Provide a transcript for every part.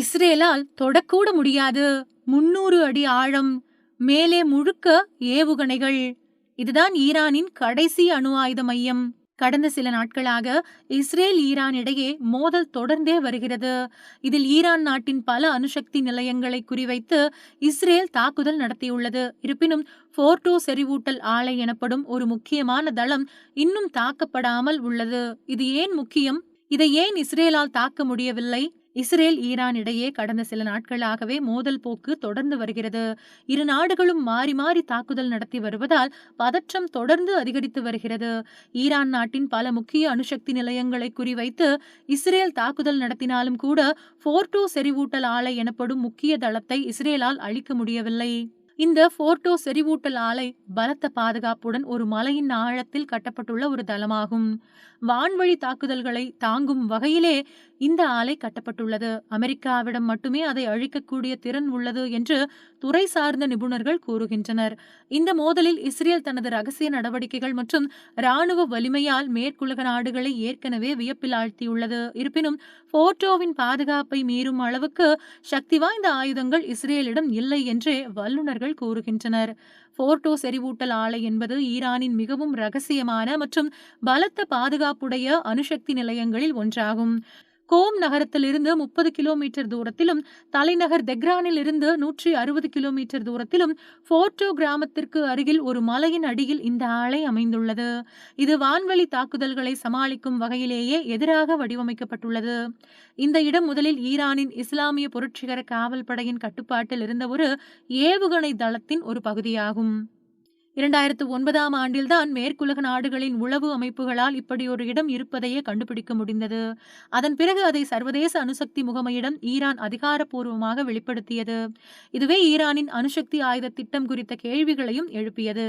இஸ்ரேலால் தொடக்கூட முடியாது. முன்னூறு அடி ஆழம் மேலே முழுக்க ஏவுகணைகள். இதுதான் ஈரானின் கடைசி அணு ஆயுத மையம். கடந்த சில நாட்களாக இஸ்ரேல் ஈரான் இடையே மோதல் தொடர்ந்தே வருகிறது. இதில் ஈரான் நாட்டின் பல அணுசக்தி நிலையங்களை குறிவைத்து இஸ்ரேல் தாக்குதல் நடத்தியுள்ளது. இருப்பினும் போர்டோ செறிவூட்டல் ஆலை எனப்படும் ஒரு முக்கியமான தளம் இன்னும் தாக்கப்படாமல் உள்ளது. இது ஏன் முக்கியம்? இதை ஏன் இஸ்ரேலால் தாக்க முடியவில்லை? இஸ்ரேல் ஈரான் இடையே கடந்த சில நாட்களாகவே மோதல் போக்கு தொடர்ந்து வருகிறது. இரு நாடுகளும் மாறி மாறி தாக்குதல் நடத்தி வருவதால் பதற்றம் தொடர்ந்து அதிகரித்து வருகிறது. ஈரான் நாட்டின் பல முக்கிய அணுசக்தி நிலையங்களை குறிவைத்து இஸ்ரேல் தாக்குதல் நடத்தினாலும் கூட போர்டோ செறிவூட்டல் ஆலை எனப்படும் முக்கிய தளத்தை இஸ்ரேலால் அழிக்க முடியவில்லை. இந்த போர்டோ செறிவூட்டல் ஆலை பலத்த பாதுகாப்புடன் ஒரு மலையின் ஆழத்தில் கட்டப்பட்டுள்ள ஒரு தளமாகும் வான்வழி தாக்குதல்களை தாங்கும் வகையிலே இந்த ஆலை கட்டப்பட்டுள்ளது. அமெரிக்காவிடம் மட்டுமே அதை அழிக்கக்கூடிய திறன் உள்ளது என்று துறை சார்ந்த நிபுணர்கள் கூறுகின்றனர். இந்த மோதலில் இஸ்ரேல் தனது ரகசிய நடவடிக்கைகள் மற்றும் ராணுவ வலிமையால் மேற்குலக நாடுகளை ஏற்கனவே வியப்பில் ஆழ்த்தியுள்ளது இருப்பினும் போர்டோவின் பாதுகாப்பை மீறும் அளவுக்கு சக்தி வாய்ந்த ஆயுதங்கள் இஸ்ரேலிடம் இல்லை என்றே வல்லுநர்கள் கூறுகின்றனர். போர்டோ செறிவூட்டல் ஆலை என்பது ஈரானின் மிகவும் ரகசியமான மற்றும் பலத்த பாதுகாப்புடைய அணுசக்தி நிலையங்களில் ஒன்றாகும். கோம் நகரத்திலிருந்து முப்பது கிலோமீட்டர் தூரத்திலும் தலைநகர் தெக்ரானில் இருந்து நூற்றி அறுபது கிலோமீட்டர் தூரத்திலும் போர்டோ கிராமத்திற்கு அருகில் ஒரு மலையின் அடியில் இந்த ஆலை அமைந்துள்ளது. இது வான்வழி தாக்குதல்களை சமாளிக்கும் வகையிலேயே எதிராக வடிவமைக்கப்பட்டுள்ளது. இந்த இடம் முதலில் ஈரானின் இஸ்லாமிய புரட்சிகர காவல் படையின் கட்டுப்பாட்டில் இருந்த ஒரு ஏவுகணை தளத்தின் ஒரு பகுதியாகும். இரண்டாயிரத்து ஒன்பதாம் ஆண்டில்தான் மேற்குலக நாடுகளின் உளவு அமைப்புகளால் இப்படி ஒரு இடம் இருப்பதையே கண்டுபிடிக்க முடிந்தது. அதன் பிறகு அதை சர்வதேச அணுசக்தி முகமையிடம் ஈரான் அதிகாரப்பூர்வமாக வெளிப்படுத்தியது. இதுவே ஈரானின் அணுசக்தி ஆயுத திட்டம் குறித்த கேள்விகளையும் எழுப்பியது.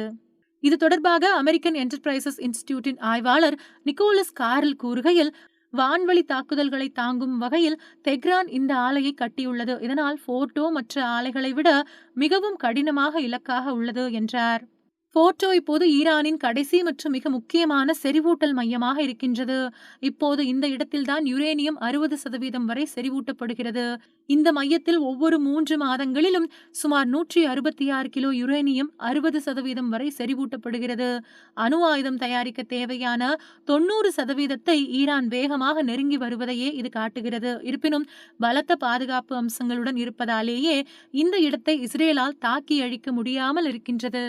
இது தொடர்பாக அமெரிக்கன் என்டர்பிரைசஸ் இன்ஸ்டிடியூட்டின் ஆய்வாளர் நிக்கோலஸ் கார்ல் கூறுகையில் வான்வழி தாக்குதல்களை தாங்கும் வகையில் தெஹ்ரான் இந்த ஆலையை கட்டியுள்ளது. இதனால் போர்டோ மற்ற ஆலைகளை விட மிகவும் கடினமாக இலக்காக உள்ளது என்றார். போர்ட்டோ இப்போது ஈரானின் கடைசி மற்றும் மிக முக்கியமான செறிவூட்டல் மையமாக இருக்கின்றது. இப்போது இந்த இடத்தில்தான் யுரேனியம் அறுபது சதவீதம் வரை செறிவூட்டப்படுகிறது. இந்த மையத்தில் ஒவ்வொரு மூன்று மாதங்களிலும் சுமார் நூற்றி அறுபத்தி ஆறு கிலோ யுரேனியம் அறுபது சதவீதம் வரை செறிவூட்டப்படுகிறது. அணு ஆயுதம் தயாரிக்க தேவையான தொண்ணூறு சதவீதத்தை ஈரான் வேகமாக நெருங்கி வருவதையே இது காட்டுகிறது. இருப்பினும் பலத்த பாதுகாப்பு அம்சங்களுடன் இருப்பதாலேயே இந்த இடத்தை இஸ்ரேலால் தாக்கி அழிக்க முடியாமல் இருக்கின்றது.